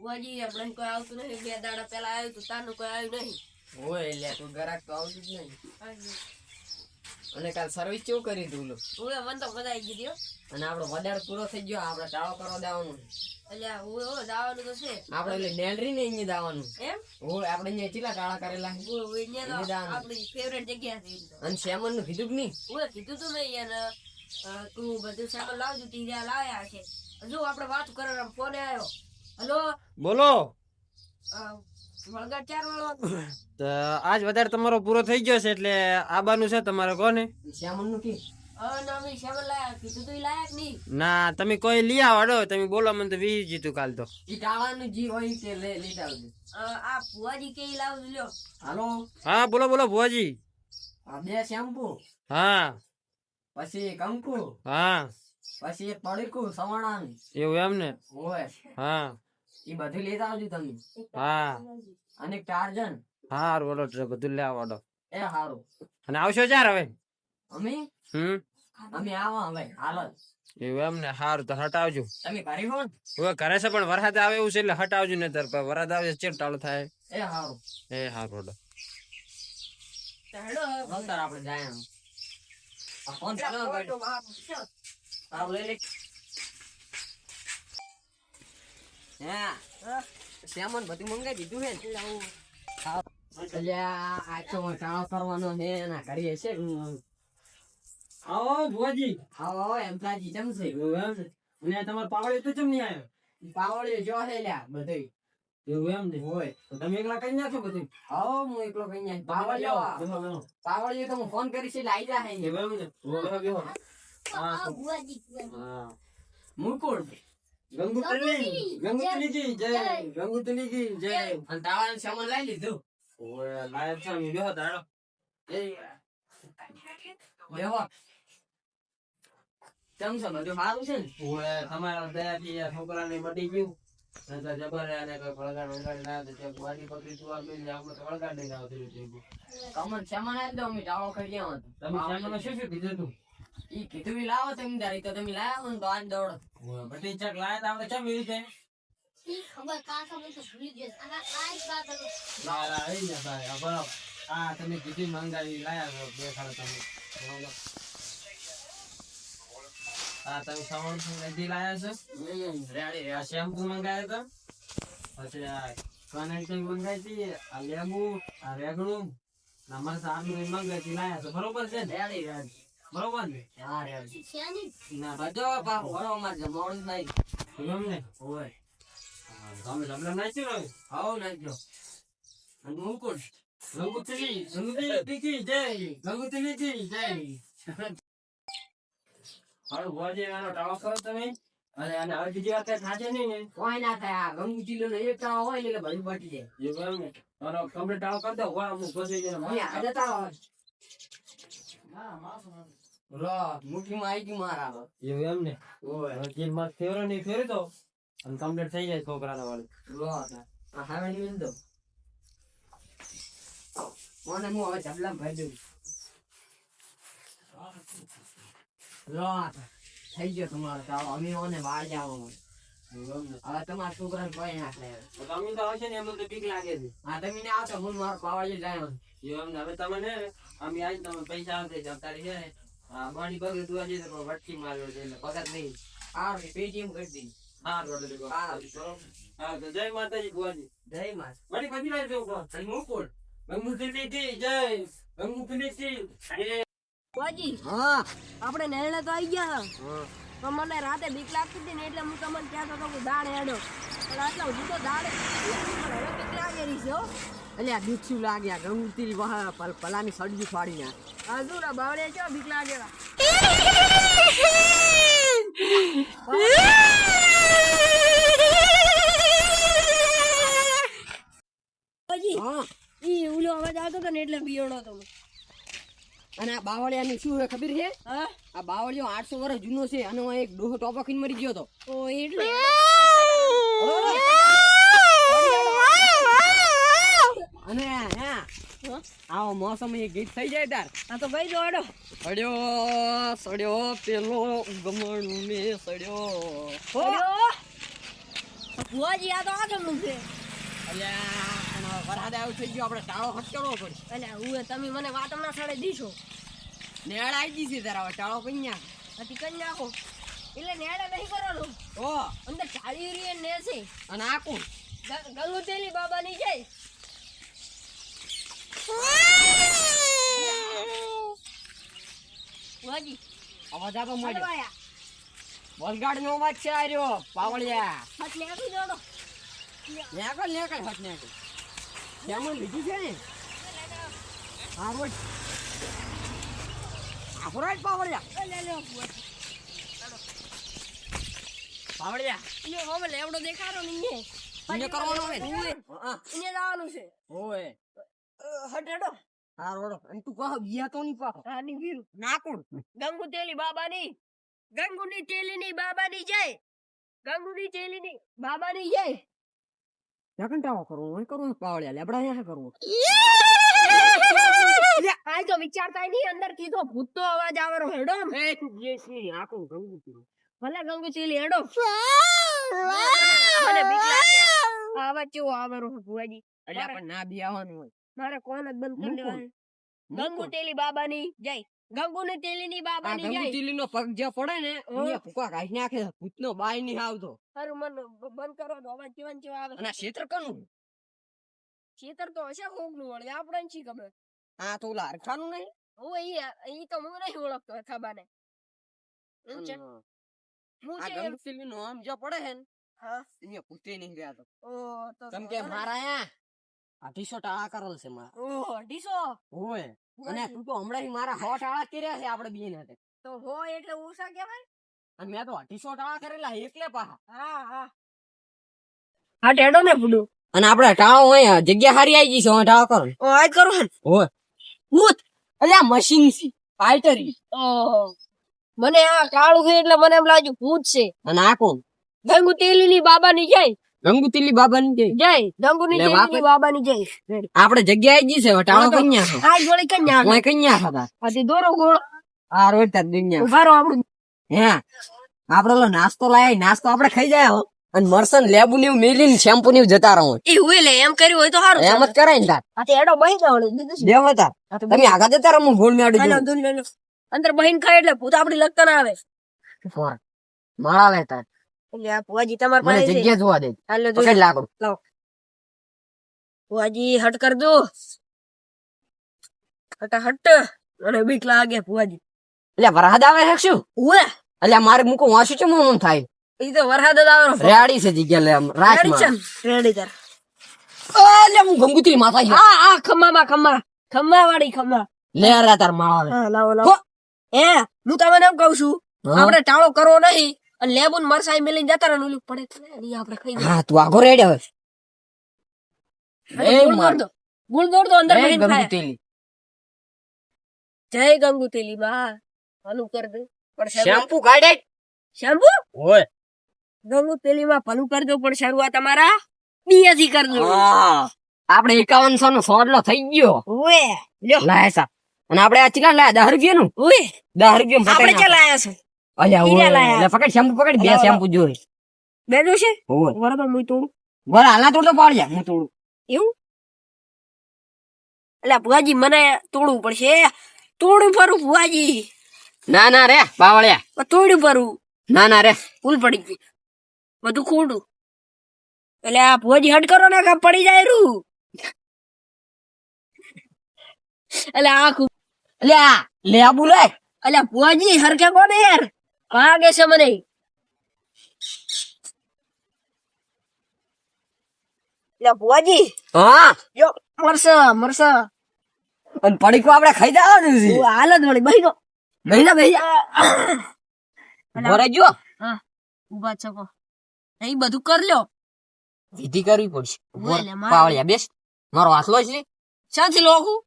બુઆજી હમણાં કોઈ આવતું નહીં. બે દાડા પહેલા આવ્યું તું તાનું કોઈ આવ્યું નહીં. હોય એટલે તું ગરાક તો આવતું જ નહીં. અને કાલ સર્વિસ કેવું કરી તું હું મન તો મજા આવી ગઈ અને આપણો વડાડ પૂરો થઈ ગયો આપણે ટાળો કરવા દેવાનું. અલ્યા હું હો જવાનું તો છે. આપણે એટલે નેલરી ને અહીંયા દાવાનું. એમ? હોય આપણે અહીંયા ચીલા ટાળા કરેલા? હું અહીંયા આપણી ફેવરેટ જગ્યા છે અને શ્યામનનું કીધું કે નહીં? હું કીધું તું મેં તું બધું સામાન લાવજો તી ત્યાં લાવ્યા છે. હજુ આપણે વાત કરો ફોન આવ્યો. હલો? બોલો. તો આજ વધારે તમારો પૂરો થઈ ગયો છે એટલે આબાનું છે તમારે કોને? નું કી તમે કોઈ લઈ આવો તમે બોલો મને તો વી જીતું કાલ તો. હા બોલો બોલો ભુવાજી. બે શેમ્પુ. હા. પછી કંકુ હા. પછી પડીકું સવાણાનું. એવું એમ ને હા. ઈ બધું લેતા આવજો તમે. હા. અને ટાર્જન હારું બોલો બધું લે આવડો. એ હારું. અને આવશો ચાર હવે? અમે? હમ? અમે આવા હવે હાલ એવું એમ ને? હારું તો હટાવજો. તમે ઘરે હો હવે ઘરે છે પણ વરસાદ આવે એવું છે એટલે હટાવજો ને તાર વરસાદ આવે ચેર ટાળો થાય. એ હારું. એ હારું બોલો. હેડો આપણે જાય ફોન ચાલો છે. લઈ લે. હા. હા. શ્યામન બધું મંગાવી દીધું હે એટલે આ તો ટાળો કરવાનો હે ના કરીએ છે. આવો. ભુવાજી. આવો આવો એમતાજી છે અને તમારો પાવડી તો નહીં આવ્યો? પાવળીઓ જો હે લ્યા બધું એવું એમ ને? હોય. તો તમે એકલા કઈ નાખો બધું. આવો હું એકલો કઈ જાય પાવળીઓ બેહો, બેહો. તો હું ફોન કરીશ એટલે આઈ જા હે. એવું ને. હા ભુવાજી. હા. મુકુળ ગંગુતલી ગંગુતલી કી જય. ગંગુતલી કી જય. અને સામાન લઈ લીધું. ઓય લાયક છે અમે બેહો ચમ છે? બધું સારું છે ને? ઓય તમારા દયાથી આ છોકરાને મટી ગયું. નહીંતર જબર આને કોઈ વળગાડ વળગાડ ના તે વાડી પકડી તું આ બેન આપણે તો વળગાડ લઈને આવતી કમન સામાન આલી દો અમે ટાળો કરી આવો તો. તમે શાકમાં શું શું કીધું તું? ઈ કીધું ઈ લાવો તમે તારી તો તમે લાયા હો ને તો આજ દોડો. બટી ચક લાયા તા આપણે કેમ એવી રીતે ખબર કા ખબર તો ભૂલી ગયો આ આ વાત લા લા એ ને ભાઈ. આ આ તમે કીધી મંગાવી લાયા છો બે ખાડો તમે. આ તમે સાવણ લાયા છો? રેડી આ શેમ્પુ મંગાવ્યો તો? પછી આ કનેક્ટિંગ મંગાવી હતી આ લેબુ આ રેગણું ના મને મંગાવી લાયા છો બરોબર છે રેડી. બરોબર ને? હા શેની? ના બધો પા ભરો માં જમવાનું નહીં. એમ ને હોય તમે તમને નાખ્યું ને આવો નાખજો અને મુકુળ ગંગુત્રી ગંગુત્રી કી જય. ગંગુત્રી કી જય. હાલો આનો ટાળો કરો તમે. અને આને હવે બીજી વાર કઈ થાશે નહીં ને? કોઈ ના થાય આ ગંગુ ચીલો નો એક ટાળો હોય એટલે ભરી બટી જાય. એ બરાબર ને? મારો કમ્પ્લીટ ટાળો કરી દો વાહ હું ફસી ગયો અહીંયા આ જતા હોય મુઠી માં આવી ગયું મારા. એવું એમ ને? હવે ફેરો નહીં ફેરી અને કમ્પ્લીટ થઈ જાય છોકરાના વાળી. દો હું હવે જબલા દઉં? રો થઈ ગયો તમારો તાવ અમે ઓને વાળ જાવ હવે તમારા છોકરાને કોઈ ના તો તમે તો આવશે ને એમ તો બીક લાગે છે. હા તમે ને આવતો હું મારો પાવાડી જાય. એમ ને? હવે તમે ને અમે આજ તમે પૈસા આવશે જમતારી છે ને મારી પગે તું આજે તો વટકી માર્યો છે એટલે પગાર નહીં. આ પેટીએમ કરી દી. હા રોડ લેકો હા હા તો જય માતાજી ભુવાજી. જય માતા મારી પછી લાવી અને મુકુળ ગંગુત્રી કી જય. કી. જય ભુવાજી હા. આપણે નેણે તો આવી ગયા હા. પણ મને રાતે બીક લાગતી હતી ને એટલે હું તમને કહેતો હતો કે દાળ હેડો. પણ આટલા હું તો દાળ પણ હવે બીક લાગેલી છે હો? એટલે આ બીક લાગ્યા પલ પલાની સળજી ફાડી ના હજુ રા બાવળે ચો બીક લાગેલા હા. ઈ ઉલો અવાજ આવતો હતો ને એટલે બિયોડો તો અને આ બાવળિયાની શું ખબર છે? આ બાવળિયો આઠસો વર્ષ જૂનો છે અને એક ડોહો ટોપો મરી ગયો હતો. ઓ એટલે. અને આવો મોસમ એ ગીત થઈ જાય તાર. આ તો દો હેડો સડ્યો સડ્યો પેલો ગમણ મે સડ્યો. ભુવાજી આ તો આગળનું છે. અલ્યા વરસાદ આવ્યો થઈ ગયો આપણે ટાળો હટકાવવો પડે. એટલે હું તમે મને વાત હમણાં સાડે દીશો. નેળ આવી ગઈ છે તારા હવે ટાળો કઈ નાખ હતી કઈ નાખો. એટલે નેડા નહીં કરવાનું ઓ અંદર ચાલી રહી ને છે. અને આખું કોણ? ગ- ગંગુતેલી બાબાની જય ભુવાજી અવાજ આપો મળ્યો વલગાડ નો અવાજ છે આ પાવળિયા. હાથ નાખી દોડો. નેકળ નેકળ હટ નેકળ. શ્યામણ લીધું છે ને હા રોજ. આ રોજ પાવળિયા. લે લે પાવળિયા. એને હવે લેવડો દેખાડો ને ઇને. કરવાનો હોય ને? ઉવે. હા ઇને જવાનું છે. ઓય હટેડો હા રોડો. અને તું કહો બિયા તો નહીં પાહો? આની વીરુ. ના ગંગુ તેલી બાબાની. ગંગુની તેલીની બાબાની જય. ગંગુની તેલીની બાબાની જય. જગંટાવો કરવો હોય કરવું પાવળિયા? લેબડા યા કરવું આ તો વિચારતા નહીં અંદર કીધો ભૂત તો અવાજ આવરો હેડો. જે ગંગુ પીરું ભલે ગંગુ તેલી હેડો મને બીક લાગે. આ કેવો આવરો ભુવાજી? એટલે આપણે ના બિયાવાનું હોય. મારે કોણ જ બંધ કરી. દેવાનું? ગંગુ તેલી બાબાની જય. ગંગુની તેલીની આ બાબાની જય. તેલી નો પગ જે પડે ને એ ફૂકા કાઢી નાખે ભૂતનો બાય નહીં આવતો. હારું મન બંધ કરો તો અવાજ કેવા ને આવે? અને ક્ષેત્ર કનું? ક્ષેત્ર તો હશે કોકનું વળે આપણે શી ખબર? આ તો ઓલા હરખાનું નહીં? હું એ એ તો હું નહીં ઓળખતો ખબાને હું છે? હું. છે નો આમ જો પડે ને હા. અહીંયા ભૂતે નહીં તો. ઓ તો કેમ કે મારા અઢીસો ટાળા કરેલ છે મારા. ઓ ઢીસો હોય. અને તું તો હમણાં મારા સો ટાળા કર્યા છે આપડે બે ને તો. હો એટલે ઓછા કેવાય અને મેં તો અઢીસો ટાળા કરેલા એટલે પાહા. હા હા. હા ટેડો ને ભૂલું અને આપડે ટાળો હોય જગ્યા હારી આવી ગઈ છે હવે ટાળો કરો. ઓ આજ કરો ને હોય. ભૂત આ મશીન છે. ફાઈટરી મને આ કાળું છે એટલે મને એમ લાગ્યું ભૂત છે. અને આ કોણ? ગંગુ બાબા ની જય. ગંગુતીલી બાબાની જય. જય ગંગુની બાબાની જય. આપણે જગ્યા જી છે વટાળો કન્યા હા આ જોડે કન્યા ઓય કઈ નાખો તાર. દોરો ગોળ. આ રોજ તા દુનિયા. ઉભારો હે આપડે ઓલો નાસ્તો લાય નાસ્તો આપડે ખાઈ જાય હો. અને મરસન લેબુ ને મેલીને શેમ્પુ ને જતા રહો એ હોય લે એમ કર્યું હોય તો સારું એમ જ કરાય ને તાર. આતે એડો બહી જવાનું દેવ તમે આગળ જતા રહો હું ગોળ મેળવી હાલો, દઉં. દૂધ લઈ લો. અંદર બહીન ખાય એટલે ભૂત આપડી લગતા ના આવે. માળા લે તાર. એટલે આ ભુવાજી તમારા પાસે જગ્યા જોવા દે. હાલો દૂધ. પકડ લાકડું ભુવાજી હટ કર દો. હટા હટ મને બીક લાગે ભુવાજી. એટલે આવે છે શું? ઉવે એટલે મારે મૂકું વાંચું છે હું થાય? એ તો વરસાદ જ આવવાનો રેડી છે જગ્યા લે આમ? રેડી તાર. એટલે હું ગંગુતી માથા હા આ આ ખમ્મામાં ખમ્મા ખમ્મા વાળી ખમ્મા લે રે તાર માળા લાવો લાવો. એ હું તમને એમ કઉ છું હા? આપણે ટાળો કરવો નહીં. લેબુન મરસાઈ મેલીને જતા રહે ઓલું પડે આપણે ખાઈ હા તું આગો રેડી હવે. એ માર. દોડ દોડ દો અંદર ખાય. ગંગુતીલી જય ગંગુતેલી બા. ભલું કર દે. પણ શેમ્પુ કાઢે શેમ્પુ? ઓય. ગંગુતેલી માં ભલું કર દો પણ શરૂઆત અમારા બીએથી કર દો. હા. આપણે એકાવનસો નો સોડલો થઈ ગયો. ઓય લ્યો. લાયા સા અને આપણે આ ચીલા લાયા? દસ રૂપિયા નું ઓય. દસ રૂપિયા આપણે ચલાયા છે? અલ્યા ઈરા ઓય લાયા. લે પકડ શેમ્પુ પકડ બે શેમ્પુ જોઈ. બેજો છે? બરાબર હું તોડું. બોલ હાલા તોડ પાડ્યા હું તોડું. એવું? એટલે ભુવાજી મને તોડવું પડશે. તોડું ફરું ભુવાજી. ના ના રે બાવળિયા. તોડ્યું ફરું. ના ના રે. ભૂલ પડી ગઈ. બધું ખોટું. એટલે આ ભુવાજી હટ કરો ને કાં પડી જાય રૂ. એટલે આખું અલ્યા લે આબુ લે. અલ્યા ભુવાજી હરકે કોને યાર? ભાગે છે મને. લે ભુવાજી. હા? જો મરસા મરસ. અને પડીકો આપણે ખાઈ જવાનું છે હાલત વળી બહી ગયો બહેના ભૈયા ઘરે જો ઊભા છો એ બધું કર લ્યો. વિધિ કરવી પડશે. લે, પાવળિયા બેસ. મારો હાથલો છે. ક્યાંથી લોખું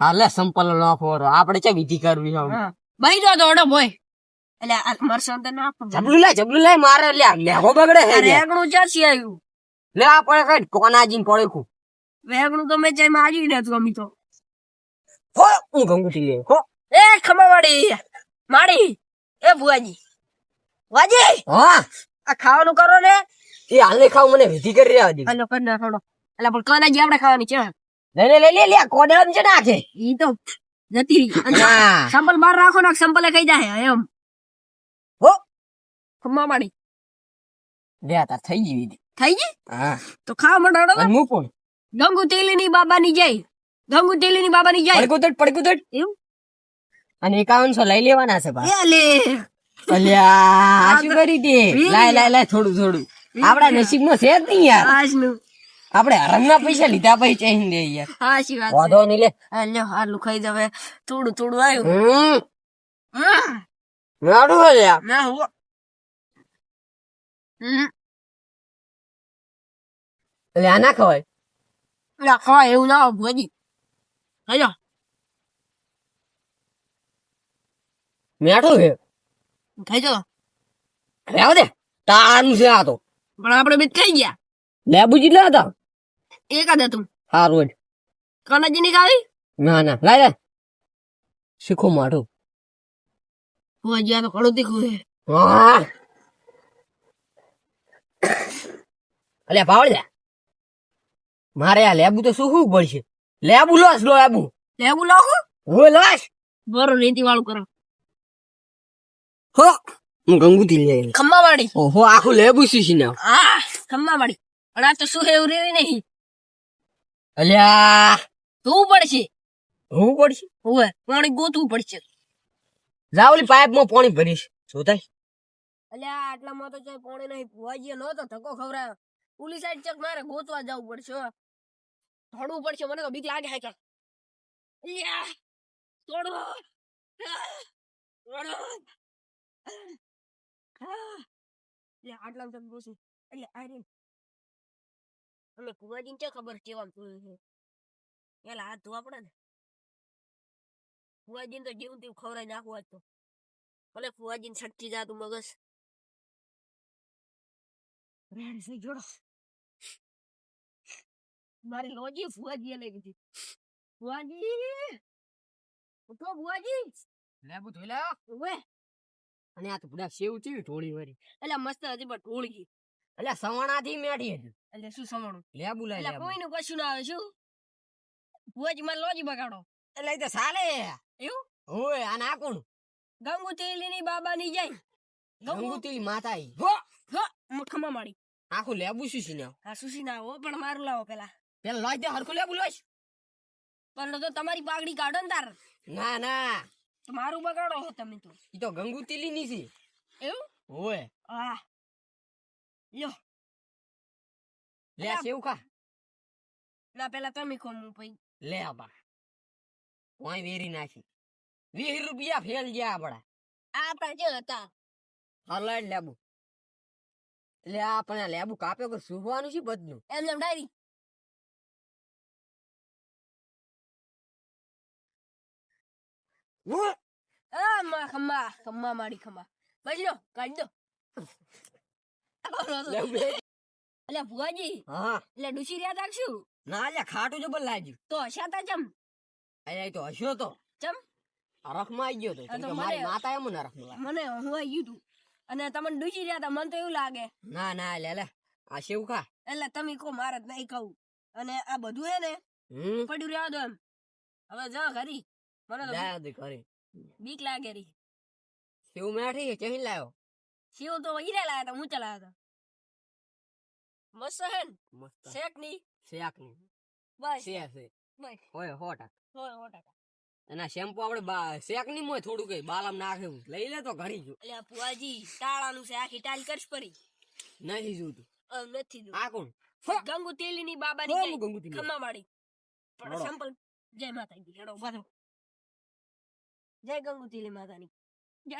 હા. લે સંપલ નાખો આપણે છે વિધિ કરવી છે બહી જો તો અડો બોય. એટલે આ મરસા તો જબલું લે જબલું લે મારે લે લેહો બગડે હે. રેગણું ચાસી આવ્યું લે આ પડે કઈ કોનાજીન પડે ખુ? રેગણું તો મેં જઈ માજી નતું અમી તો. હો હું ગંગુટી લે હો. એ ખમાવાડી માડી એ ભુવાજી. વાજી હા. આ ખાવાનું કરો ને. એ હાલે ખાવ મને વિધિ કરી રહ્યા હજી. હાલો કર ના થોડો. એટલે પણ કાનાજી આપણે ખાવાની છે? લે લે લે લે કોડમ છે નાખે ઈ તો જતી રહી. ના સંપલ બહાર રાખો ને સંપલે કઈ જાય એમ. ખમ્મા માડી લે તાર થઈ ગઈ વિધિ. થઈ ગઈ? હા. તો ખાવા માંડો અને હું ગંગુ તેલીની બાબાની જય. ગંગુ તેલીની બાબાની જય. પડકું તટ એવું અને એકાવનસો લઈ લેવાના છે બા. એ અલ્યા શું કરી દે? લાય લાય લાય થોડું થોડું. આપડા નસીબ નો છે જ નહીં યાર. આજનું. આપણે હરમના પૈસા લીધા પછી ચહીને દે યાર. હાચી વાત વાંધો નહીં લે. હાલું ખાઈ દવે થોડું થોડું આવ્યું. હમ. હમ. નાડું હે ના હું હમ એટલે આ ના ખવાય? ના ખવાય એવું ના ભોજી. હેલો મેઠું છે? ખાઈ જો દે તારું છે આ તો. પણ આપણે બે થઈ ગયા. લેબુ લે હતા એકાદ હતું સારું જ કાનાજી ની ખાવી ના ના. લાય લે શીખો માઠું ભોજી આ તો કડું તીખું છે. હા. અલ્યા પાવળ્યા મારે આ લેબુ તો શું પડશે લેબુ લોસ લો લેબુ લેબુ લો હો લોસ. બરો નીતિ વાળું કરો. હો હું ગંગુથી લઈ. ખમ્મા વાળી ઓહો આખું લેબુ શીશી ના હા ખમ્મા વાળી પણ આ તો શું એવું રેવી નહીં? અલ્યા. તું પડશે. હું પડશે? હોવે પાણી ગોતવું પડશે. જાવલી પાઇપમાં પાણી ભરીશ. જોતાય. અલ્યા આટલામાં તો ચાય પાણી નહીં ભુવાજીએ નહોતો ધક્કો ખવરાયો ઉલી સાઈડ ચક મારે ગોતવા જવું પડશે હો. પડશે મને તો બીક લાગે હે કાં. યા દોડો આ, દોડો આ. લે તમે પૂછું એટલે આ રે અમે ભુવાજીને ચે ખબર કેવામ જોયું છે? પેલા હાથ ધોવા પડે ને. ભુવાજીને તો જેવું તેવું ખવડાવી નાખવા જ તો. ભલે ફુવાજીને છટકી જાતું મગજ. રેડ છે જોડો મારી લોજી ફુવાજી લઈ ગઈ ફુવાજી ઉઠો ફુવાજી લેબુ ધોઈ લાવ ઉવે અને આ તો બુડા સેવ ચીવી ઢોળી વાળી એટલે મસ્ત હતી પણ ઢોળી એટલે અલ્યા સવાણા થી મેઠી હતી. એટલે શું સવાણું? લેબુ લાય એટલે કોઈ કોઈનું કશું ના આવે શું? ફુવાજી મારી લોજી બગાડો. એટલે તો સાલે એવું? ઓય આ ના કોણ ગંગુ ની બાબા ની જાય. ગંગુતી માતા ઈ હો! મુઠમાં મારી. આખું લેબુ શું ના હા સુશી ના હો પણ મારું લાવો પેલા. પેલા લોય દે હરખું લેબુ લોય પણ તો તમારી પાઘડી કાઢો ને તાર. ના ના. મારું બગાડો હો તમે તો. ઈ તો ગંગુતીલી ની છે. એવું? ઓય હા. લ્યો. લે આ સેવ ખા. ના પેલા તમે કોમ પછી લે બા. કોઈ વેરી નાખી. વીસ રૂપિયા ફેલ ગયા આપડા આ આપણા જે હતા હલાડ લેબુ. એટલે આપણે આ લેબુ કાપ્યો કે સુવાનું છે બધું? એમ એમ ડાયરી. ખમ્મા ખમ્મા મારી ખમ્મા બસ લ્યો દો. એટલે ભુવાજી હા. એટલે ડુસી રહ્યા રાખશું? ના લે ખાટું જબર લાગ્યું. તો હશાતા ચમ? અરે તો હસ્યો તો. ચમ? રખમાં આવી ગયો તો. તો મારી માતા એમ ને રખમાં મને હું ગયું તું. અને તમને ડૂસી રહ્યા હતા મને તો એવું લાગે. ના ના લે લે. આ શેવું ખા એટલે તમે કહો મારે જ નહીં કહું. અને આ બધું હે ને પડ્યું રહ્યા દો એમ. હવે જા ઘરી. મને તો લે બીક લાગે રી. શિવ મેઠી કે ચહી લાયો? શિવ તો હીરે લાયા હતા હું ચલાયા હતા મસ્ત હે ને? મસ્ત. શેકની શેકની બસ. છે બસ ઓય હો ટકા હોય ટકા એના શેમ્પુ આપણે શેકની મોય થોડું કઈ બાલામ નાખ્યું લઈ લે તો ઘણી જો એટલે પુઆજી તાળાનું છે આખી ટાલ કરશ પડી. નહીં જોતું. નથી દઉં આ કોણ? ગંગુ તેલી ની બાબા ની ગંગુ ગંગુતી લે. ખમ્મા વાળી પણ સેમ્પલ જય માતાજી હેડો બધો જય ગંગુ તેલી માતાની. જય